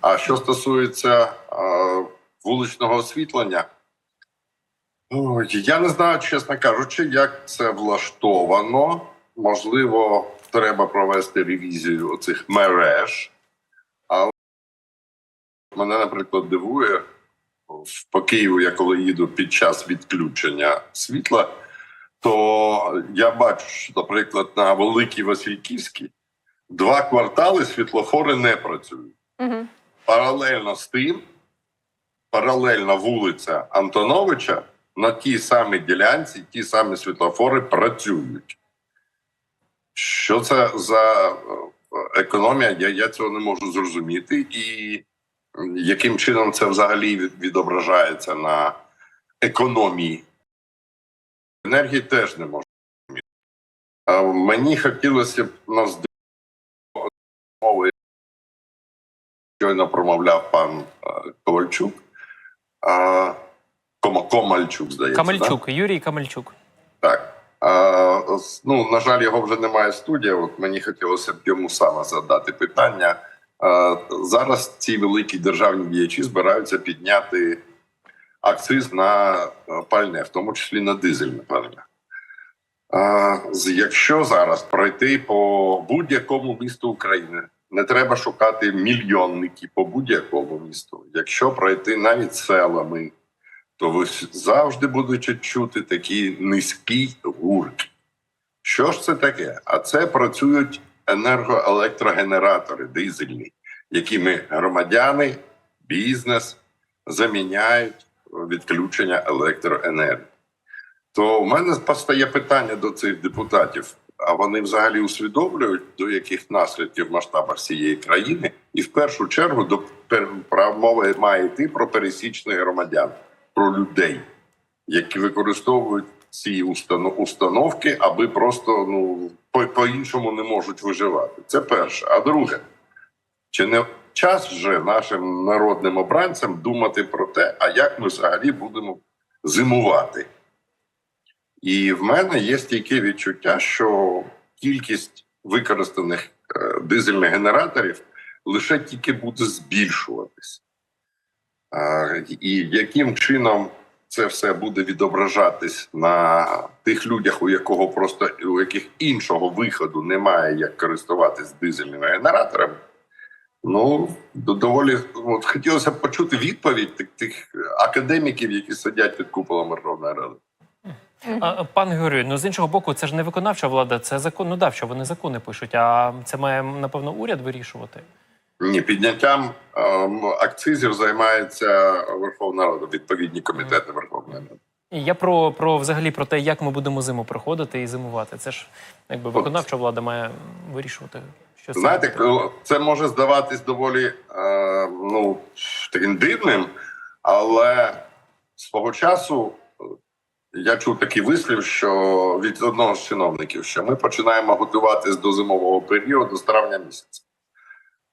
А що стосується вуличного освітлення, я не знаю, чесно кажучи, як це влаштовано. Можливо, треба провести ревізію цих мереж. Але мене, наприклад, дивує по Києву, я коли їду під час відключення світла, то я бачу, що, наприклад, на Великій Васильківській два квартали світлофори не працюють. Паралельно з тим, паралельна вулиця Антоновича на тій самій ділянці ті самі світлофори працюють. Що це за е, економія? Я, я цього не можу зрозуміти. І яким чином це взагалі відображається на економії? Енергії теж не можу зрозуміти. А Мені хотілося б нас мови щойно промовляв пан е, Ковальчук. А, Кома- Комальчук, здається. да? Юрій Камельчук. Так. А, ну, на жаль, його вже немає в студії. От мені хотілося б йому саме задати питання. А, зараз ці великі державні діячі збираються підняти акциз на е, пальне, в тому числі на дизельне пальне. А, якщо зараз пройти по будь-якому місту України, не треба шукати мільйонники по будь-якому місту. Якщо пройти навіть селами, то ви завжди будете чути такий низький гурт. Що ж це таке? А це працюють енергоелектрогенератори дизельні, якими громадяни, бізнес заміняють відключення електроенергії. То в мене постає питання до цих депутатів: а вони взагалі усвідомлюють, до яких наслідків в масштабах цієї країни, і в першу чергу до мова має йти про пересічних громадян, про людей, які використовують ці установки, аби просто ну по- по-іншому не можуть виживати. Це перше. А друге, чи не час вже нашим народним обранцям думати про те, а як ми взагалі будемо зимувати? І в мене є стійке відчуття, що кількість використаних е, дизельних генераторів лише тільки буде збільшуватись. І яким чином це все буде відображатись на тих людях, у якого просто у яких іншого виходу немає, як користуватись дизельними генераторами. Ну, доволі от, хотілося б почути відповідь тих, тих академіків, які сидять під куполом Верховної Ради. А, Пан Георгію, ну з іншого боку, це ж не виконавча влада, це законодавча. Вони закони пишуть. А це має напевно уряд вирішувати. Ні, підняттям ем, акцизів займається Верховна Рада, відповідні комітети Верховної Ради. Я про, про взагалі про те, як ми будемо зиму проходити і зимувати. Це ж якби виконавча влада має вирішувати. Що з Знаєте, робити. це може здаватись доволі е, ну, таким дивним, але свого часу я чув такий вислів, що від одного з чиновників, що ми починаємо готуватись до зимового періоду з травня місяця.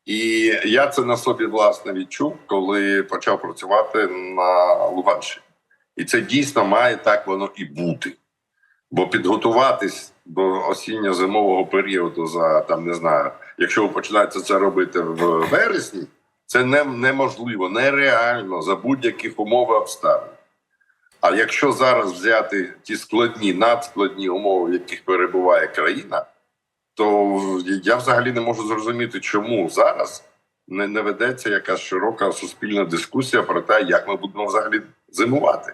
І я це на собі власне відчув, коли почав працювати на Луганщині. І це дійсно має так воно і бути. Бо підготуватись до осінньо-зимового періоду за там не знаю, якщо ви починаєте це робити в вересні, це не, неможливо, нереально за будь-яких умов і обставин. А якщо зараз взяти ті складні, надскладні умови, в яких перебуває країна, то я взагалі не можу зрозуміти, чому зараз не, не ведеться якась широка суспільна дискусія про те, як ми будемо взагалі зимувати.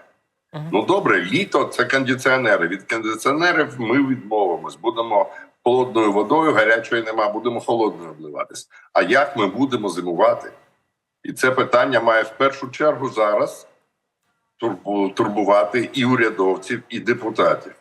Мгм. Ну добре, літо це кондиціонери. Від кондиціонерів ми відмовимось. Будемо холодною водою, гарячої нема, будемо холодною обливатись. А як ми будемо зимувати? І це питання має в першу чергу зараз турбувати і урядовців, і депутатів.